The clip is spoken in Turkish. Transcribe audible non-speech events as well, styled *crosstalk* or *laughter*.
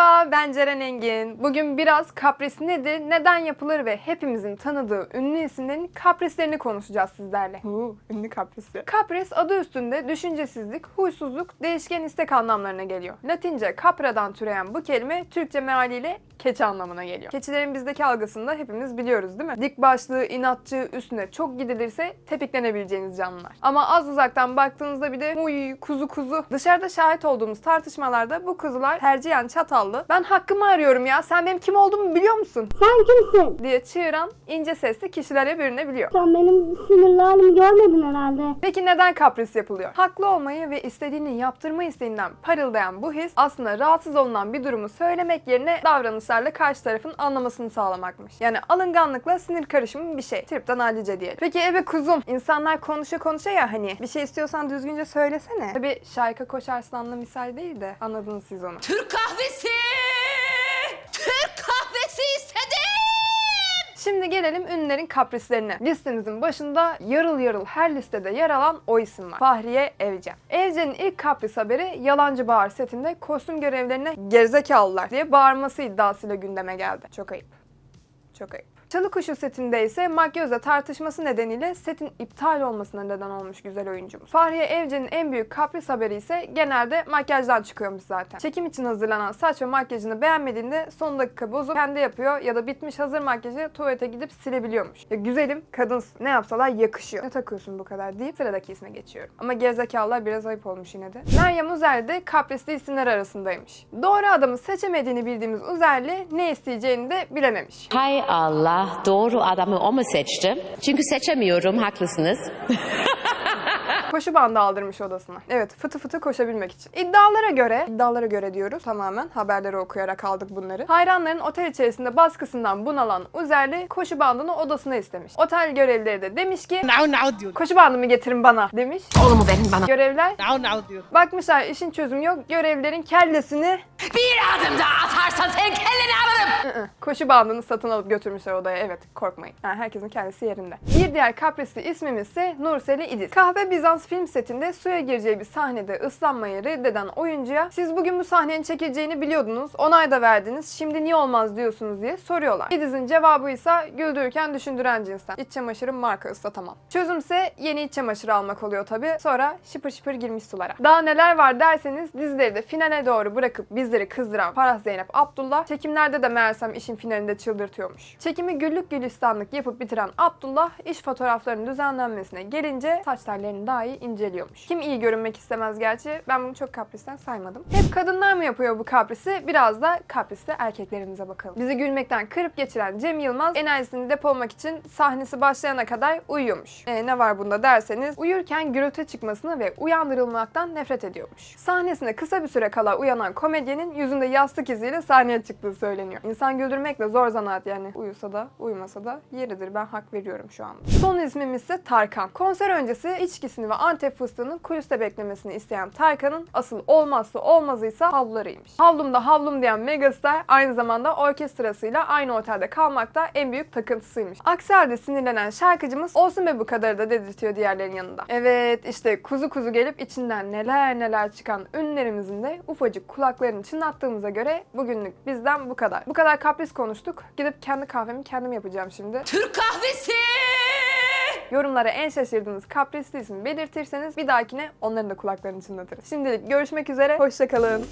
Merhaba ben Ceren Engin. Bugün biraz kapris nedir, neden yapılır ve hepimizin tanıdığı ünlü isimlerin kaprislerini konuşacağız sizlerle. Huu, ünlü kaprisi. Kapris adı üstünde düşüncesizlik, huysuzluk, değişken istek anlamlarına geliyor. Latince capra'dan türeyen bu kelime Türkçe mealiyle keçi anlamına geliyor. Keçilerin bizdeki algısını da hepimiz biliyoruz değil mi? Dik başlı, inatçı, üstüne çok gidilirse tepiklenebileceğiniz canlılar. Ama az uzaktan baktığınızda bir de huy kuzu kuzu. Dışarıda şahit olduğumuz tartışmalarda bu kuzular tercihen çatallı. Ben hakkımı arıyorum ya sen benim kim olduğumu biliyor musun? Sen kimsin? diye çığıran ince sesli kişilere bürünebiliyor. Sen benim sinirli halimi görmedin herhalde. Peki neden kapris yapılıyor? Haklı olmayı ve istediğini yaptırma isteğinden parıldayan bu his aslında rahatsız olunan bir durumu söylemek yerine davranışlarla karşı tarafın anlamasını sağlamakmış. Yani alınganlıkla sinir karışımı bir şey. Tripten hallice diyelim. Peki eve kuzum insanlar konuşa konuşa ya hani bir şey istiyorsan düzgünce söylesene. Tabi şayka koşarsın anla misal değil de anladınız siz onu. Türk kahvesi! Şimdi gelelim ünlülerin kaprislerine. Listemizin başında yarıl yarıl her listede yer alan o isim var. Fahriye Evcen. Evcen'in ilk kapris haberi Yalancı Bahar setinde kostüm görevlerine gerizekalılar diye bağırması iddiasıyla gündeme geldi. Çok ayıp. Çok ayıp. Çalı Kuşu setinde ise makyözle tartışması nedeniyle setin iptal olmasına neden olmuş güzel oyuncumuz. Fahriye Evcen'in en büyük kapris haberi ise genelde makyajdan çıkıyormuş zaten. Çekim için hazırlanan saç ve makyajını beğenmediğinde son dakika bozup kendi yapıyor ya da bitmiş hazır makyajı tuvalete gidip silebiliyormuş. Ya güzelim kadınsın ne yapsalar yakışıyor. Ne takıyorsun bu kadar deyip sıradaki isme geçiyorum. Ama gerizekalılar biraz ayıp olmuş yine de. Meryem Uzerli de kaprisli isimler arasındaymış. Doğru adamı seçemediğini bildiğimiz Uzerli ne isteyeceğini de bilememiş. Hay Allah doğru adamı o mu seçtim? Çünkü seçemiyorum haklısınız. *laughs* Koşu bandı aldırmış odasına. Evet fıtı fıtı koşabilmek için. İddialara göre, iddialara göre diyoruz tamamen haberleri okuyarak aldık bunları. Hayranların otel içerisinde baskısından bunalan Uzerli koşu bandını odasına istemiş. Otel görevlileri de demiş ki Now now diyor. koşu bandımı getirin bana demiş. Oğlumu verin bana. Görevler Now now diyor. bakmışlar işin çözümü yok. Görevlilerin kellesini Bir adım daha atarsan senin kelleni alırım! koşu bandını satın alıp götürmüşler odaya. Evet korkmayın. Yani herkesin kendisi yerinde. Bir diğer kaprisli ismimiz ise Nurseli İdiz. Kahve Bizans film setinde suya gireceği bir sahnede ıslanmayı reddeden oyuncuya siz bugün bu sahnenin çekileceğini biliyordunuz, onay da verdiniz, şimdi niye olmaz diyorsunuz diye soruyorlar. İdiz'in cevabı ise güldürürken düşündüren cinsten. İç çamaşırın marka ıslatamam. Çözümse yeni iç çamaşırı almak oluyor tabi. Sonra şıpır şıpır girmiş sulara. Daha neler var derseniz dizileri de finale doğru bırakıp bizleri kızdıran Farah Zeynep Abdullah çekimlerde de meğersem işin finalinde çıldırtıyormuş. Çekimi güllük gülistanlık yapıp bitiren Abdullah iş fotoğraflarının düzenlenmesine gelince saç tellerini daha iyi inceliyormuş. Kim iyi görünmek istemez gerçi ben bunu çok kapristen saymadım. Hep kadınlar mı yapıyor bu kaprisi? Biraz da kaprisli erkeklerimize bakalım. Bizi gülmekten kırıp geçiren Cem Yılmaz enerjisini depolamak için sahnesi başlayana kadar uyuyormuş. E, ne var bunda derseniz uyurken gürültü çıkmasını ve uyandırılmaktan nefret ediyormuş. Sahnesine kısa bir süre kala uyanan komedyenin yüzünde yastık iziyle sahneye çıktığı söyleniyor. İnsan güldürmek de zor zanaat yani. Uyusa da uyumasa da yeridir. Ben hak veriyorum şu anda. Son ismimiz ise Tarkan. Konser öncesi içkisini ve Antep fıstığının kuliste beklemesini isteyen Tarkan'ın asıl olmazsa olmazıysa havlularıymış. Havlumda havlum diyen megastar aynı zamanda orkestrasıyla aynı otelde kalmakta en büyük takıntısıymış. Aksi halde sinirlenen şarkıcımız olsun be bu kadar da dedirtiyor diğerlerin yanında. Evet işte kuzu kuzu gelip içinden neler neler çıkan ünlülerimizin de ufacık kulaklarını çınlattığımıza göre bugünlük bizden bu kadar. Bu kadar kapris konuştuk. Gidip kendi kahvemi kendim yapacağım şimdi. Türk kahvesi! Yorumlara en şaşırdığınız kaprisli ismi belirtirseniz bir dahakine onların da kulaklarını çınlatırız. Şimdilik görüşmek üzere, hoşçakalın.